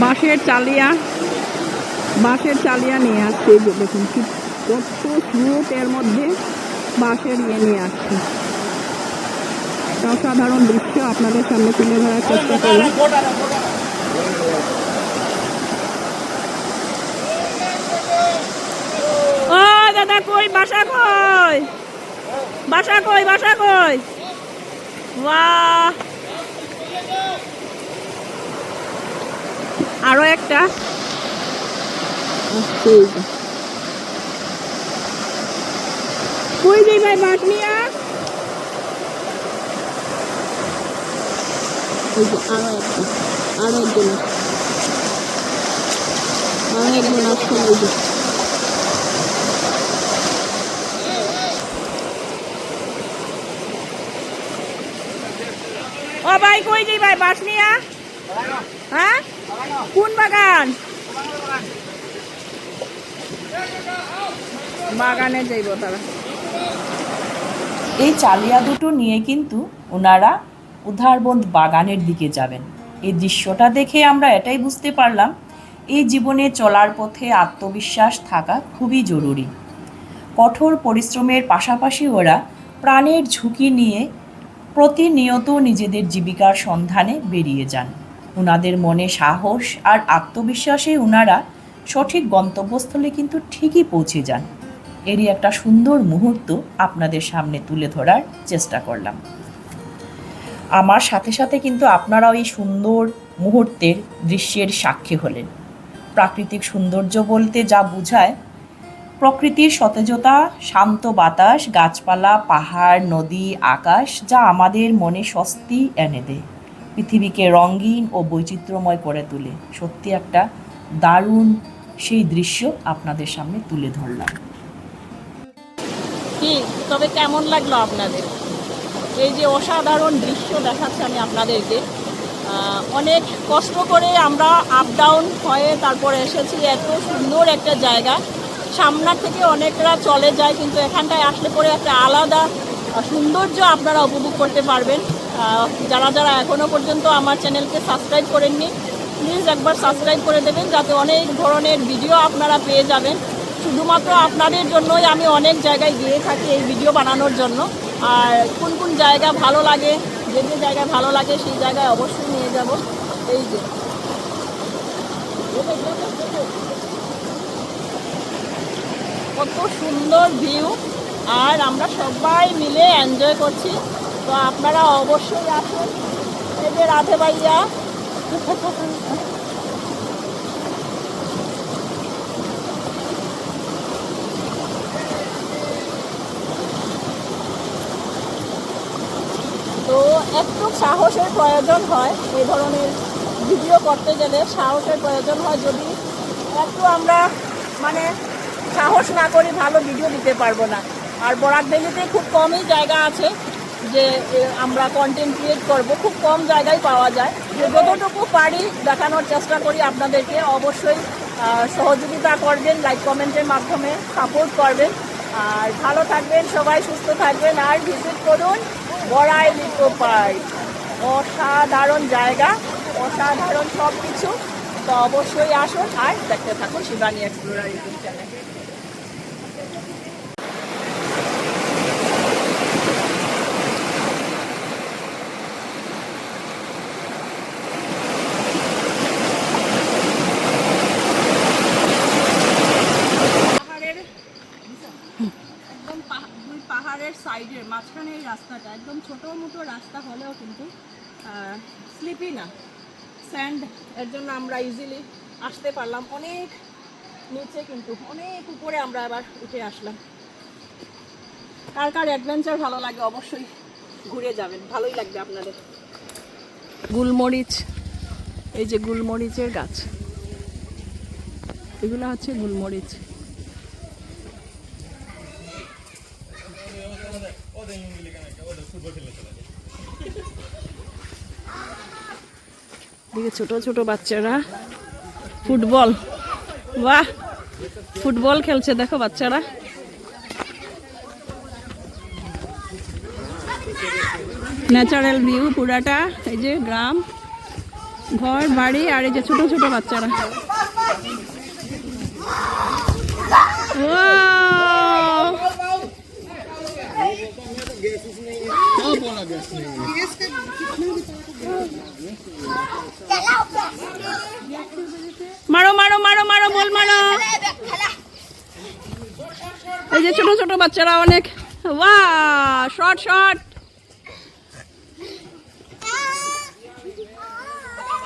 বাঁশের চালিয়া বাঁশের চালিয়া নিয়ে আসছে এই যে দেখুন কি কত স্মুথ এর মধ্যে বাঁশের ইয়ে নিয়ে আসছে। অসাধারণ দৃশ্য আপনাদের সামনে তুলে ধরার চেষ্টা করলাম ও দাদা কই, বাসা কই? বাসা কই বাসা কই? বাহ! আরও একটা। এই কই যাই ভাই নিয়া আরও একটা আরও একজন আরও একজন আসছে ও ভাই কই যাই ভাই বাস নিয়া হ্যাঁ? কোন বাগান বাগানে যাইব তারা। এই চালিয়া দুটো নিয়ে কিন্তু ওনারা উধারবন্দ বাগানের দিকে যাবেন। এই দৃশ্যটা দেখে আমরা এটাই বুঝতে পারলাম, এই জীবনে চলার পথে আত্মবিশ্বাস থাকা খুবই জরুরি। কঠোর পরিশ্রমের পাশাপাশি ওরা প্রাণের ঝুঁকি নিয়ে প্রতিনিয়ত নিজেদের জীবিকার সন্ধানে বেরিয়ে যান। ওনাদের মনে সাহস আর আত্মবিশ্বাসে ওনারা সঠিক গন্তব্যস্থলে কিন্তু ঠিকই পৌঁছে যান। এরই একটা সুন্দর মুহূর্ত আপনাদের সামনে তুলে ধরার চেষ্টা করলাম। আমার সাথে সাথে কিন্তু আপনারাও এই সুন্দর মুহূর্তের দৃশ্যের সাক্ষী হলেন। প্রাকৃতিক সৌন্দর্য বলতে যা বোঝায়, প্রকৃতির সতেজতা, শান্ত বাতাস, গাছপালা, পাহাড়, নদী, আকাশ যা আমাদের মনে স্বস্তি এনে দেয়। পৃথিবীকে রঙিন ও বৈচিত্র্যময় করে তোলে। সত্যি একটা দারুণ সেই দৃশ্য আপনাদের সামনে তুলে ধরলাম। কি? তবে কেমন লাগল আপনাদের? এই যে অসাধারণ দৃশ্য দেখাচ্ছি আমি আপনাদেরকে। অনেক কষ্ট করে আমরা আপ ডাউন হয়ে তারপরে এসেছি। এত সুন্দর একটা জায়গা। সামনার থেকে অনেকরা চলে যায়, কিন্তু এখানটায় আসলে পরে একটা আলাদা সৌন্দর্য আপনারা উপভোগ করতে পারবেন। যারা যারা এখনও পর্যন্ত আমার চ্যানেলকে সাবস্ক্রাইব করেননি প্লিজ একবার সাবস্ক্রাইব করে দেবেন, যাতে অনেক ধরনের ভিডিও আপনারা পেয়ে যাবেন। শুধুমাত্র আপনাদের জন্যই আমি অনেক জায়গায় গিয়ে থাকি এই ভিডিও বানানোর জন্য। আর কোন কোন জায়গা ভালো লাগে, যে যে জায়গায় ভালো লাগে, সেই জায়গায় অবশ্যই নিয়ে যাব। এই যে। কত সুন্দর ভিউ আর আমরা সবাই মিলে এনজয় করছি। তো আপনারা অবশ্যই আসুন। এই রাধে ভাইয়া। তো একটু সাহসের প্রয়োজন হয় এই ধরনের ভিডিও করতে গেলে সাহসের প্রয়োজন হয়। যদি একটু আমরা মানে সাহস না করি, ভালো ভিডিও দিতে পারব না। আর বরাক ভ্যালিতে খুব কমই জায়গা আছে। যে আমরা কন্টেন্ট ক্রিয়েট করব, খুব কম জায়গায় পাওয়া যায়। যতটুকু পারি দেখানোর চেষ্টা করি আপনাদেরকে, অবশ্যই সহযোগিতা করবেন লাইক কমেন্টের মাধ্যমে সাপোর্ট করবেন। আর ভালো থাকবেন, সবাই সুস্থ থাকবেন, আর ভিজিট করুন বড়াই লিকো পার্ক অসাধারণ জায়গা, অসাধারণ সব কিছু তো অবশ্যই আসুন, আর দেখতে থাকুন শিবানী এক্সপ্লোরার ইউটিউব চ্যানেল মাঝখানে এই রাস্তাটা, একদম ছোটো মতো রাস্তা হলেও কিন্তু স্লিপি না। স্যান্ড এর জন্য আমরা ইজিলি আসতে পারলাম। অনেক নিচে কিন্তু, অনেক উপরে আমরা আবার উঠে আসলাম। কার কার অ্যাডভেঞ্চার ভালো লাগে অবশ্যই ঘুরে যাবেন। ভালোই লাগবে আপনাদের। গুলমরিচ, এই যে গুলমরিচের গাছ। এগুলো হচ্ছে গুলমরিচ। ছোট ছোট বাচ্চারা ফুটবল। বাহ! ফুটবল খেলছে, দেখো বাচ্চারা। ন্যাচারাল ভিউ পুরাটা, এই যে গ্রাম, ঘর, বাড়ি, আর এই যে ছোট ছোট বাচ্চারা! মারো মারো মারো মারো বল মারো এই যে ছোট ছোট বাচ্চারা অনেক ওয়া শর্ট শর্ট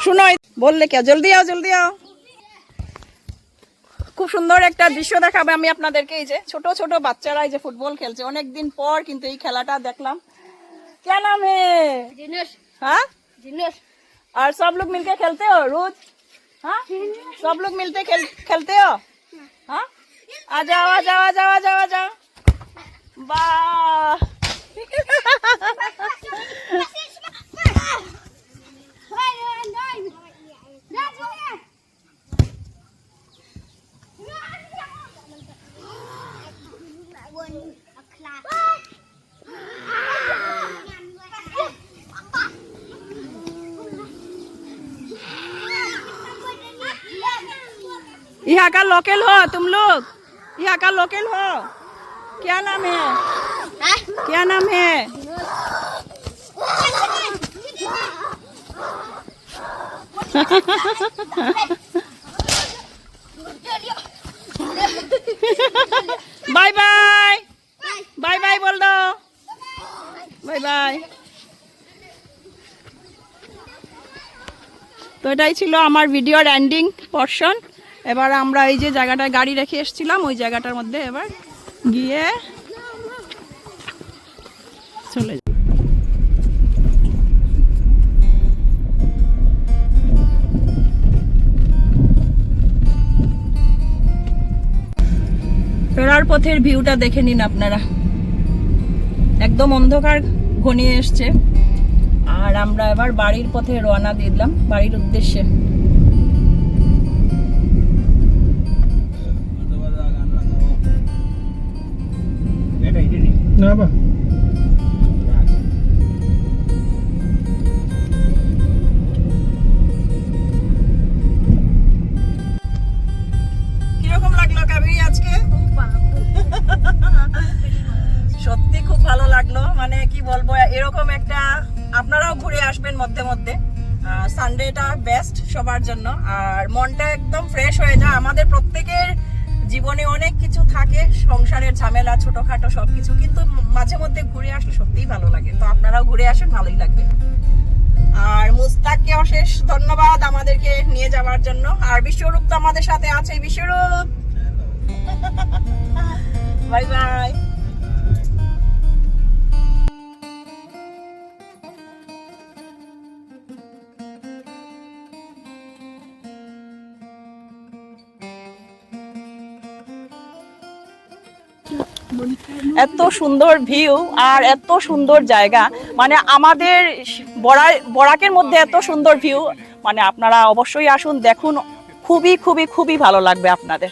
শুনো বললে কে জলদি আও জলদি আও খুব সুন্দর একটা দৃশ্য দেখাবে আমি আপনাদেরকে এই যে ছোট ছোট বাচ্চারা এই যে ফুটবল খেলছে অনেকদিন পর কিন্তু এই খেলাটা দেখলাম क्या नाम है दिनेश हाँ दिनेश और सब लोग मिलके खेलते हो रोज हाँ सब लोग मिलते खेल खेलते हो हाँ आ जाओ आ जाओ आ जाओ आ जाओ आ जाओ यहाँ का लोकल हो तुम लोग। यहाँ का लोकल हो। क्या नाम है क्या नाम है बाय बाय बाय बाय बोल दो বাই বাই তো এটাই ছিল আমার ভিডিওর এন্ডিং পর্শন এবার আমরা এই যে জায়গাটায় গাড়ি রেখে এসেছিলাম ওই জায়গাটার মধ্যে এবার গিয়ে চলে যাব ফেরার পথের ভিউটা দেখে নিন আপনারা। একদম অন্ধকার ঘনিয়ে এসছে। আর আমরা এবার বাড়ির পথে রওনা দিয়ে দিলাম, বাড়ির উদ্দেশ্যে। সত্যি খুব ভালো লাগল। মানে কি বলব, এরকম একটা, আপনারাও ঘুরে আসবেন মধ্যে মধ্যে। সানডেটা বেস্ট সবার জন্য। আর মনটা একদম ফ্রেশ হয়ে যায়। আমাদের প্রত্যেকের জীবনে অনেক কিছু থাকে, সংসারের ঝামেলা, ছোটখাটো সবকিছু, কিন্তু মাঝে মধ্যে ঘুরে আসলে সত্যিই ভালো লাগে। তো আপনারাও ঘুরে আসেন, ভালোই লাগবে। আর মুস্তাককে অশেষ ধন্যবাদ আমাদেরকে নিয়ে যাওয়ার জন্য। আর বিশ্বরূপ তো আমাদের সাথে আছে। বিশ্বরূপ! বাই বাই এত সুন্দর ভিউ আর এত সুন্দর জায়গা। মানে আমাদের বড়া বরাকের মধ্যে এত সুন্দর ভিউ। মানে আপনারা অবশ্যই আসুন, দেখুন। খুবই খুবই খুবই ভালো লাগবে আপনাদের।